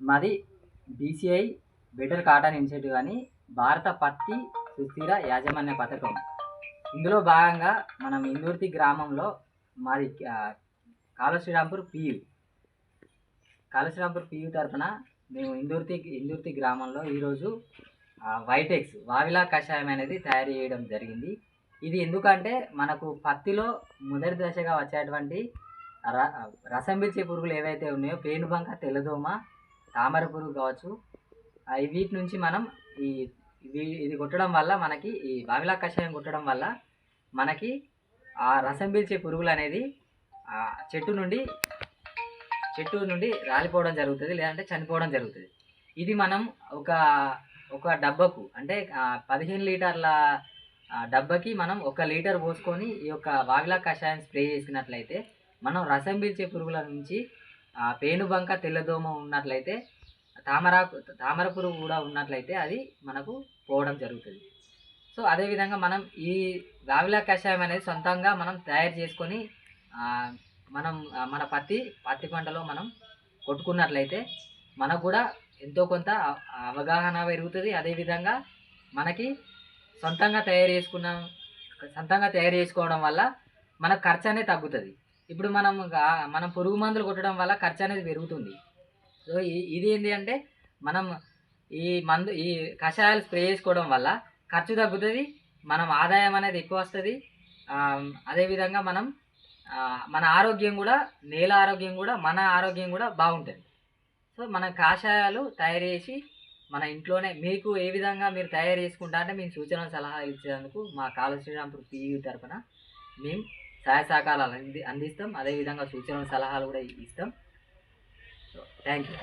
మాది BCI better cotton institute అని భారత పత్తి సుస్థిర యాజమాన్య పథకం. ఇందులో భాగంగా మనం ఇందూర్తి గ్రామంలో మాది కాళశ్రీరాంపూర్ పియు. కాళశ్రీరాంపూర్ పియు తరఫున మేము ఇందూర్తి ఇందూర్తి గ్రామంలో ఈరోజు వైటెక్స్ వావిలా కషాయం అనేది తయారు చేయడం జరిగింది. ఇది ఎందుకంటే మనకు పత్తిలో మొదటి దశగా వచ్చేటువంటి ర రసం పీల్చే పురుగులు ఏవైతే ఉన్నాయో పేనుబంక తెల్లదోమ తామర పురుగు కావచ్చు. ఈ వీటి నుంచి మనం ఈ ఇది కొట్టడం వల్ల మనకి ఈ బావిలా కషాయం కొట్టడం వల్ల మనకి ఆ రసం పీల్చే పురుగులు అనేది ఆ చెట్టు నుండి చెట్టు నుండి రాలిపోవడం జరుగుతుంది లేదంటే చనిపోవడం జరుగుతుంది. ఇది మనం ఒక ఒక డబ్బకు అంటే పదిహేను లీటర్ల డబ్బకి మనం ఒక లీటర్ పోసుకొని ఈ యొక్క వాగిలా కషాయం స్ప్రే చేసినట్లయితే మనం రసం పీల్చే పురుగుల నుంచి పేనుబంక తెల్లదోమ ఉన్నట్లయితే తామరాకు తామర పురుగు కూడా ఉన్నట్లయితే అది మనకు పోవడం జరుగుతుంది. సో అదేవిధంగా మనం ఈ గావిలా కషాయం అనేది సొంతంగా మనం తయారు చేసుకొని మనం మన పత్తి పత్తి పంటలో మనం కొట్టుకున్నట్లయితే మనకు కూడా ఎంతో కొంత అవగాహన పెరుగుతుంది. అదేవిధంగా మనకి సొంతంగా తయారు చేసుకున్నాం సొంతంగా తయారు చేసుకోవడం వల్ల మనకు ఖర్చు అనేది తగ్గుతుంది. ఇప్పుడు మనం మనం పురుగు మందులు కొట్టడం వల్ల ఖర్చు అనేది పెరుగుతుంది. సో ఇది ఏంటి అంటే మనం ఈ మందు ఈ కషాయాలు స్ప్రే చేసుకోవడం వల్ల ఖర్చు తగ్గుతుంది మనం ఆదాయం అనేది ఎక్కువ వస్తుంది అదేవిధంగా మనం మన ఆరోగ్యం కూడా నేల ఆరోగ్యం కూడా మన ఆరోగ్యం కూడా బాగుంటుంది. సో మన కాషాయాలు తయారు చేసి మన ఇంట్లోనే మీకు ఏ విధంగా మీరు తయారు చేసుకుంటా అంటే మేము సూచనలు సలహా ఇచ్చేందుకు మా కాలశ్రీరాంపూర్ పీయూ తరఫున మేము సహాయ సహకారాలు అంది అందిస్తాం. అదేవిధంగా సూచనలు సలహాలు కూడా ఇస్తాం. So thank you